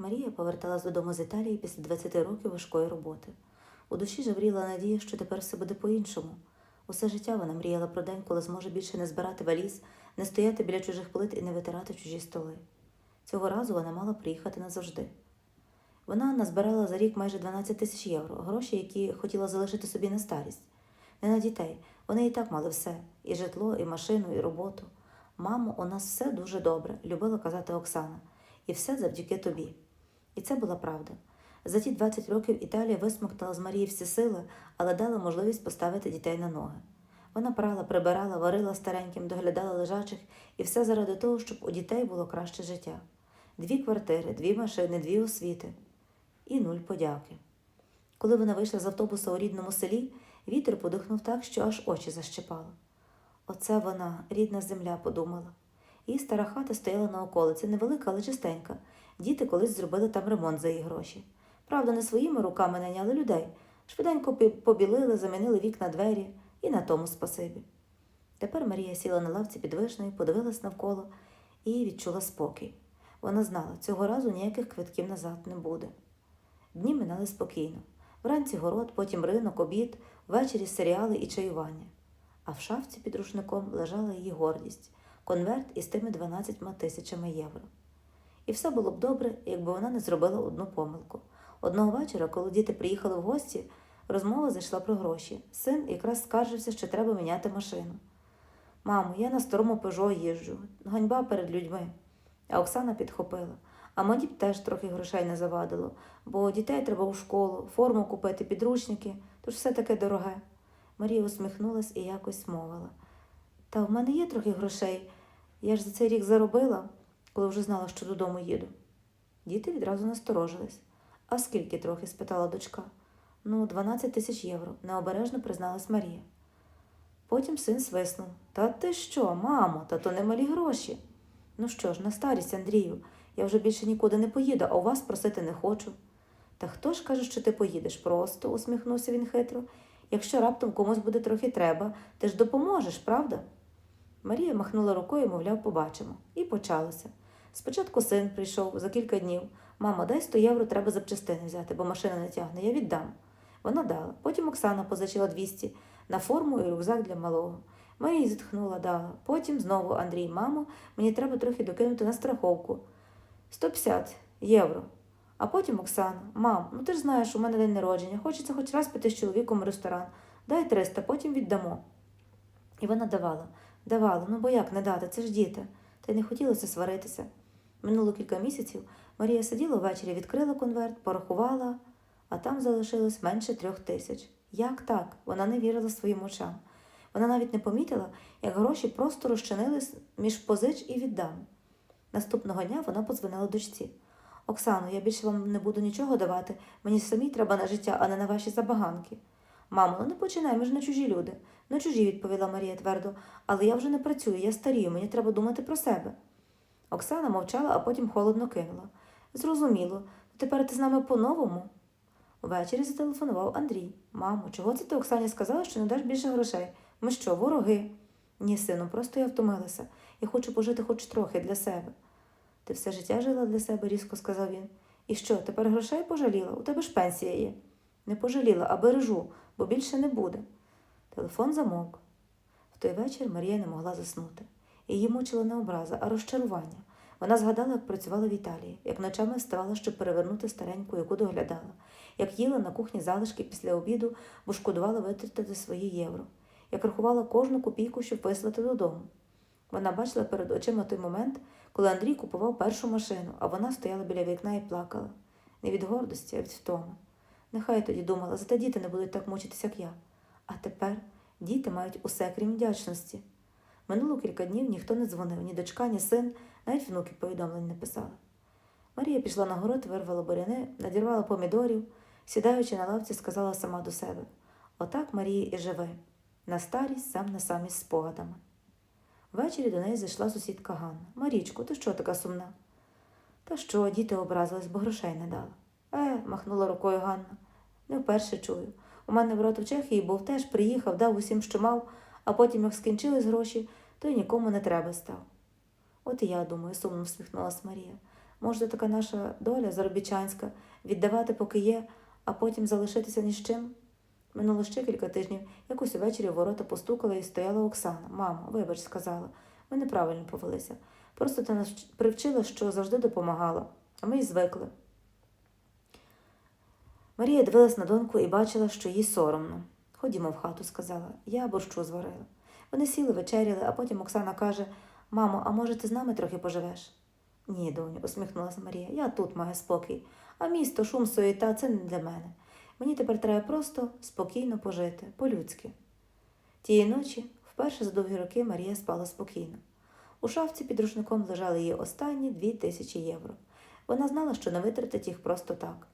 Марія поверталась додому з Італії після 20 років важкої роботи. У душі жавріла надія, що тепер все буде по-іншому. Усе життя вона мріяла про день, коли зможе більше не збирати валіз, не стояти біля чужих плит і не витирати чужі столи. Цього разу вона мала приїхати назавжди. Вона назбирала за рік майже 12 тисяч євро, гроші, які хотіла залишити собі на старість. Не на дітей. Вони і так мали все: і житло, і машину, і роботу. Мамо, у нас все дуже добре, любила казати Оксана, і все завдяки тобі. І це була правда. За ті 20 років Італія висмоктала з Марії всі сили, але дала можливість поставити дітей на ноги. Вона прала, прибирала, варила стареньким, доглядала лежачих, і все заради того, щоб у дітей було краще життя. Дві квартири, дві машини, дві освіти і нуль подяки. Коли вона вийшла з автобуса у рідному селі, вітер подихнув так, що аж очі защипало. Оце вона, рідна земля, подумала. Її стара хата стояла на околиці, невелика, але чистенька. Діти колись зробили там ремонт за її гроші. Правда, не своїми руками наняли людей. Швиденько побілили, замінили вікна двері і на тому спасибі. Тепер Марія сіла на лавці під вишнею, подивилась навколо і відчула спокій. Вона знала, цього разу ніяких квитків назад не буде. Дні минали спокійно. Вранці город, потім ринок, обід, ввечері серіали і чаювання. А в шафці під рушником лежала її гордість конверт із тими 12 тисячами євро. І все було б добре, якби вона не зробила одну помилку. Одного вечора, коли діти приїхали в гості, розмова зайшла про гроші. Син якраз скаржився, що треба міняти машину. Мамо, я на старому пежо їжджу, ганьба перед людьми. А Оксана підхопила. А мені б теж трохи грошей не завадило, бо дітей треба у школу, форму купити, підручники, тож все таке дороге. Марія усміхнулась і якось мовила. Та в мене є трохи грошей. Я ж за цей рік заробила, коли вже знала, що додому їду. Діти відразу насторожились. А скільки трохи? спитала дочка. Ну, 12 тисяч євро, необережно призналась Марія. Потім син свиснув. Та ти що, мамо, та то немалі гроші. Ну що ж, на старість, Андрію, я вже більше нікуди не поїду, а у вас просити не хочу. Та хто ж каже, що ти поїдеш? Просто, усміхнувся він хитро. Якщо раптом комусь буде трохи треба, ти ж допоможеш, правда? Марія махнула рукою, мовляв, побачимо. І почалося. Спочатку син прийшов за кілька днів. Мама, дай 100 євро, треба запчастини взяти, бо машина не тягне, я віддам. Вона дала. Потім Оксана позичила 200 на форму і рюкзак для малого. Марія зітхнула, дала. Потім знову Андрій, мамо, мені треба трохи докинути на страховку. 150 євро. А потім Оксана, мам, ну ти ж знаєш, у мене день народження, хочеться хоч раз піти з чоловіком в ресторан. Дай 300, потім віддамо. І вона давала, давала, ну бо як не дати, це ж діти. Та й не хотілося сваритися. Минуло кілька місяців. Марія сиділа ввечері, відкрила конверт, порахувала, а там залишилось менше трьох тисяч. Як так? Вона не вірила своїм очам. Вона навіть не помітила, як гроші просто розчинились між позич і віддам. Наступного дня вона подзвонила дочці. Оксано, я більше вам не буду нічого давати. Мені самій треба на життя, а не на ваші забаганки. Мамо, ну не починай, ми ж не чужі люди. Не чужі, відповіла Марія твердо, але я вже не працюю, я старію, мені треба думати про себе. Оксана мовчала, а потім холодно кинула. Зрозуміло, тепер ти з нами по-новому. Ввечері зателефонував Андрій. Мамо, чого це ти Оксані сказала, що не даш більше грошей? Ми що, вороги? Ні, сину, просто я втомилася. Я хочу пожити хоч трохи для себе. Ти все життя жила для себе, різко сказав він. І що, тепер грошей пожаліла? У тебе ж пенсія є. Не пожаліла, а бережу, бо більше не буде. Телефон замовк. В той вечір Марія не могла заснути. Її мучила не образа, а розчарування. Вона згадала, як працювала в Італії, як ночами вставала, щоб перевернути стареньку, яку доглядала, як їла на кухні залишки після обіду, бо шкодувала витратити свої євро, як рахувала кожну копійку, щоб вислати додому. Вона бачила перед очима той момент, коли Андрій купував першу машину, а вона стояла біля вікна і плакала. Не від гордості, а від втоми. Нехай тоді думала, зате діти не будуть так мучитися, як я. А тепер діти мають усе, крім вдячності. Минуло кілька днів ніхто не дзвонив, ні дочка, ні син, навіть внуки повідомлень не писали. Марія пішла на город, вирвала буряни, надірвала помідорів, сідаючи на лавці, сказала сама до себе Отак Марія і живе, на старість сам на самі з спогадами. Ввечері до неї зайшла сусідка Ганна. Марічко, ти що така сумна? Та що, діти образились, бо грошей не дала. Махнула рукою Ганна. Не вперше чую. У мене брат у Чехії був теж приїхав, дав усім, що мав, а потім, як скінчились гроші, то й нікому не треба став. От і я думаю, сумно всміхнулась Марія. Може, така наша доля заробітчанська віддавати, поки є, а потім залишитися ні з чим? Минуло ще кілька тижнів, якось увечері ворота постукала і стояла Оксана. Мамо, вибач, сказала, ми неправильно повелися. Просто ти нас привчила, що завжди допомагала, а ми й звикли. Марія дивилась на доньку і бачила, що їй соромно. Ходімо в хату, сказала. Я борщу зварила. Вони сіли, вечеряли, а потім Оксана каже: Мамо, а може ти з нами трохи поживеш? Ні, доню, усміхнулася Марія. Я тут маю спокій. А місто, шум, суєта це не для мене. Мені тепер треба просто спокійно пожити, по-людськи. Тієї ночі, вперше за довгі роки, Марія спала спокійно. У шафці під рушником лежали її останні дві тисячі євро. Вона знала, що не витратить їх просто так.